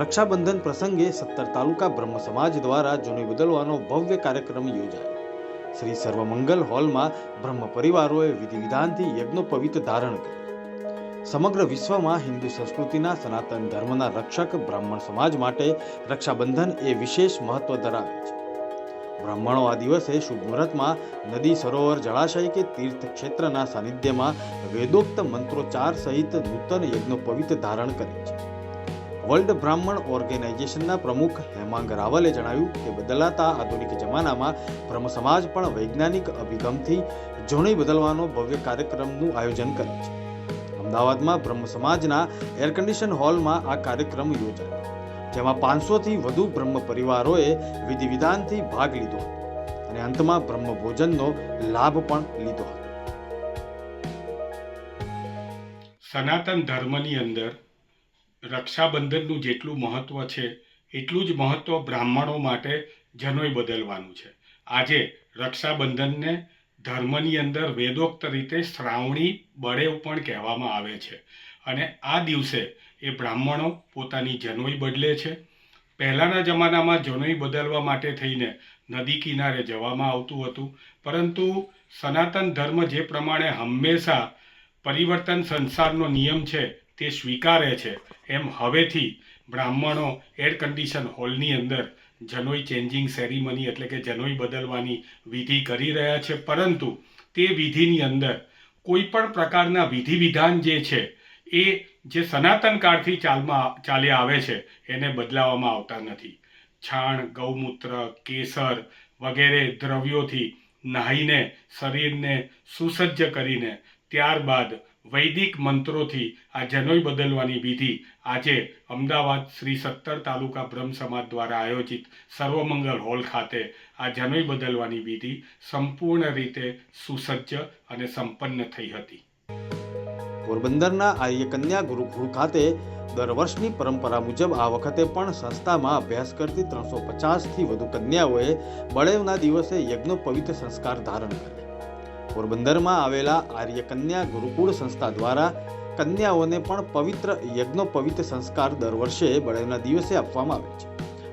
રક્ષાબંધન પ્રસંગે સત્તર તાલુકા બ્રહ્મ સમાજ દ્વારા જૂની બદલવાનો ભવ્ય કાર્યક્રમ યોજાયો. શ્રી સર્વમંગલ હોલમાં બ્રહ્મ પરિવારોએ વિધિ વિધાનથી યજ્ઞોપવિત ધારણ કર્યું. સમગ્ર વિશ્વમાં હિન્દુ સંસ્કૃતિના સનાતન ધર્મના રક્ષક બ્રાહ્મણ સમાજ માટે રક્ષાબંધન એ વિશેષ મહત્વ ધરાવે છે. બ્રાહ્મણો આ દિવસે શુભ મુહૂર્તમાં નદી, સરોવર, જળાશય કે તીર્થ ક્ષેત્રના સાનિધ્યમાં વેદોક્ત મંત્રોચ્ચાર સહિત નૂતન યજ્ઞોપવિત ધારણ કરે છે. વર્લ્ડ બ્રાહ્મણ ઓર્ગેનાઇઝેશનના પ્રમુખ હેમાંગ રાવલે જણાવ્યું કે બદલાતા આધુનિક જમાનામાં બ્રહ્મ સમાજ પણ વૈજ્ઞાનિક અભિગમથી જોણી બદલવાનો ભવ્ય કાર્યક્રમનું આયોજન કરે છે. અમદાવાદમાં બ્રહ્મ સમાજના એર હોલમાં આ કાર્યક્રમ યોજાયો, જેમાં પાંચસોથી વધુ બ્રહ્મ પરિવારોએ વિધિ વિધાનથી ભાગ લીધો અને અંતમાં બ્રહ્મ ભોજનનો લાભ પણ લીધો હતો. સનાતન ધર્મની અંદર રક્ષાબંધનનું જેટલું મહત્ત્વ છે, એટલું જ મહત્ત્વ બ્રાહ્મણો માટે જનોય બદલવાનું છે. આજે રક્ષાબંધનને ધર્મની અંદર વેદોક્ત રીતે શ્રાવણી બળેવ પણ કહેવામાં આવે છે. અને આ દિવસે એ બ્રાહ્મણો પોતાની જનોઈ બદલે છે. પહેલાંના જમાનામાં જનોઈ બદલવા માટે થઈને નદી કિનારે જવામાં આવતું હતું. પરંતુ સનાતન ધર્મ જે પ્રમાણે હંમેશા પરિવર્તન સંસારનો નિયમ છે તે સ્વીકારે છે, એમ હવેથી બ્રાહ્મણો એર કન્ડિશન હોલની અંદર જનોઈ ચેન્જિંગ સેરિમની એટલે કે જનોઈ બદલવાની વિધિ કરી રહ્યા છે. પરંતુ તે વિધિની અંદર કોઈ પણ પ્રકારના વિધિ વિધાન જે છે, એ જે સનાતન કાળથી ચાલમાં ચાલ્યા આવે છે, એને બદલાવવામાં આવતા નથી. છાણ, ગૌમૂત્ર, કેસર વગેરે દ્રવ્યોથી નાહીને શરીરને સુસજ્જ કરીને ત્યારબાદ વૈદિક મંત્રોથી આ જનોઈ બદલવાની વિધિ આજે અમદાવાદ શ્રી સત્તર તાલુકા બ્રહ્મ સમાજ દ્વારા આયોજિત સર્વમંગલ હોલ ખાતે આ જનોઈ બદલવાની વિધિ સંપૂર્ણ રીતે સુસજ્જ અને સંપન્ન થઈ હતી. પોરબંદરના આર્ય કન્યા ગુરુકુળ ખાતે દર વર્ષની પરંપરા મુજબ આ વખતે પણ સંસ્થામાં અભ્યાસ કરતી ત્રણસો પચાસથી વધુ કન્યાઓએ બળેવના દિવસે યજ્ઞોપવિત સંસ્કાર ધારણ કર્યા. પોરબંદરમાં આવેલા આર્ય કન્યા ગુરુકુળ સંસ્થા દ્વારા કન્યાઓને પણ પવિત્ર યજ્ઞોપવિત સંસ્કાર દર વર્ષે બળેવના દિવસે આપવામાં આવે છે.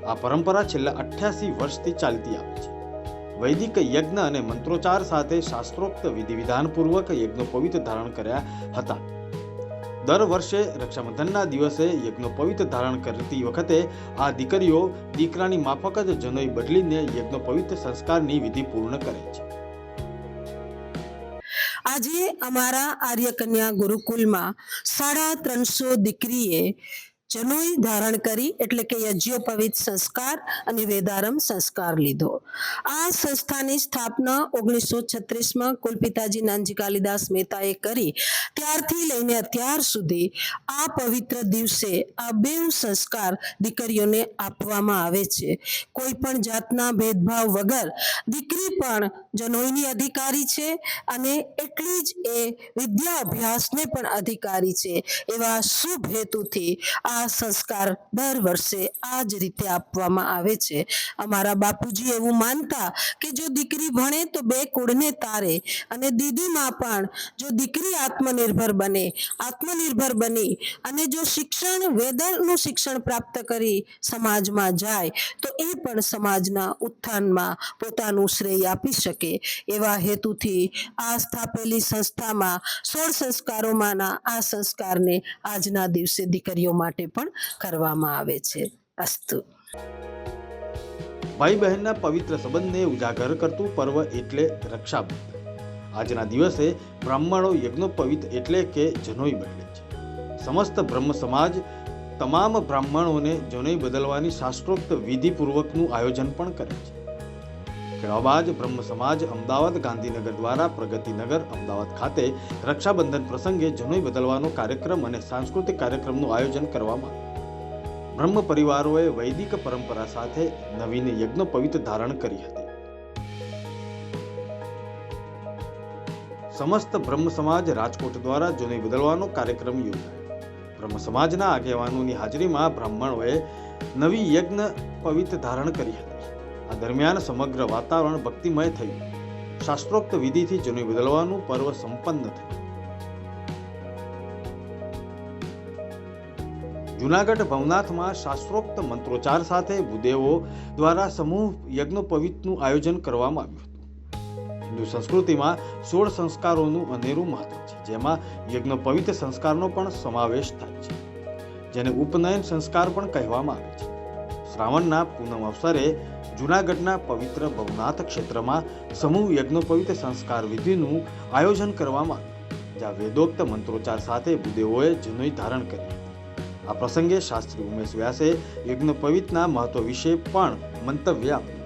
આ પરંપરા છેલ્લા અઠ્યાસી વર્ષથી ચાલતી આવે છે. વૈદિક યજ્ઞ અને મંત્રોચ્ચાર સાથે શાસ્ત્રોક્ત વિધિ વિધાનપૂર્વક યજ્ઞોપવિત ધારણ કર્યા હતા. દર વર્ષે રક્ષાબંધનના દિવસે યજ્ઞોપવિત ધારણ કરતી વખતે આ દીકરીઓ દીકરાની માફક જ જનોઈ બદલીને યજ્ઞોપવિત સંસ્કારની વિધિ પૂર્ણ કરે છે. આજે અમારા આર્યકન્યા ગુરુકુલમાં સાડા ત્રણસો દીકરીએ જનોઈ ધારણ કરી એટલે કે યજ્ઞોપવિત સંસ્કાર અને વેદારમ સંસ્કાર લીધો. આ સંસ્થાની સ્થાપના ઓગણીસો છત્રીસમાં કુલપિતાજી નાનજી કાલિદાસ મહેતાએ કરી. ત્યારથી લઈને અત્યાર સુધી આ પવિત્ર દિવસે આ બે સંસ્કાર દીકરીઓને આપવામાં આવે છે. કોઈ પણ જાતના ભેદભાવ વગર દીકરી પણ જનોઈની અધિકારી છે અને એટલી જ એ વિદ્યા અભ્યાસને પણ અધિકારી છે. એવા શુભ હેતુથી આ સંસ્કાર દર વર્ષે આ જ રીતે આપવામાં આવે છે. અમારા બાપુજી એવું માનતા કે જો દીકરી ભણે તો બે કુળને તારે અને દીદીમાં પણ જો દીકરી આત્મનિર્ભર બને, આત્મનિર્ભર બની અને જો શિક્ષણ વેદનનું શિક્ષણ પ્રાપ્ત કરી સમાજમાં જાય, તો એ પણ સમાજના ઉત્થાનમાં પોતાનું શ્રેય આપી શકે. એવા હેતુથી આ સ્થાપેલી સંસ્થામાં સોળ સંસ્કારોમાંના આ સંસ્કારને આજના દિવસે દીકરીઓ માટે પણ કરવામાં આવે છે. અસ્તુ. ભાઈ બહેનના પવિત્ર સંબંધને ઉજાગર કરતું પર્વ એટલે રક્ષાબંધન. આજના દિવસે બ્રાહ્મણો યજ્ઞોપવિત એટલે કે જનોઈ બદલે છે. સમસ્ત બ્રહ્મ સમાજ તમામ બ્રાહ્મણોને જનોઈ બદલવાની શાસ્ત્રોક્ત વિધિપૂર્વકનું આયોજન પણ કરે છે. ખેડાબાજ બ્રહ્મ સમાજ અમદાવાદ, ગાંધીનગર દ્વારા પ્રગતિનગર, અમદાવાદ ખાતે રક્ષાબંધન પ્રસંગે જનોઈ બદલવાનો કાર્યક્રમ અને સાંસ્કૃતિક કાર્યક્રમનું આયોજન કરવામાં બ્રહ્મ પરિવારોએ વૈદિક પરંપરા સાથે નવીન યજ્ઞોપવિત ધારણ કરી હતી. સમસ્ત બ્રહ્મ સમાજ રાજકોટ દ્વારા જૂની બદલવાનો કાર્યક્રમ યોજાયો. બ્રહ્મ સમાજના આગેવાનોની હાજરીમાં બ્રાહ્મણોએ નવી યજ્ઞ પવિત્ર ધારણ કરી હતી. આ દરમિયાન સમગ્ર વાતાવરણ ભક્તિમય થયું. શાસ્ત્રોક્ત વિધિથી જૂની બદલવાનું પર્વ સંપન્ન થયું. જુનાગઢ ભવનાથમાં શાસ્ત્રોક્ત મંત્રોચ્ચાર સાથે ભૂદેવો દ્વારા સમૂહ યજ્ઞોપવિતનું આયોજન કરવામાં આવ્યું હતું. હિન્દુ સંસ્કૃતિમાં સોળ સંસ્કારોનું અનેરું મહત્વ છે, જેમાં યજ્ઞોપવિત સંસ્કારનો પણ સમાવેશ થાય છે, જેને ઉપનયન સંસ્કાર પણ કહેવામાં આવે છે. શ્રાવણના પૂનમ અવસરે જુનાગઢના પવિત્ર ભવનાથ ક્ષેત્રમાં સમૂહ યજ્ઞોપવિત સંસ્કાર વિધિનું આયોજન કરવામાં જ્યાં વેદોક્ત મંત્રોચ્ચાર સાથે ભૂદેવોએ જનોઈ ધારણ કરી. આ પ્રસંગે શાસ્ત્રી ઉમેશ વ્યાસે યજ્ઞોપવિતના મહત્વ વિશે પણ મંતવ્ય આપ્યું.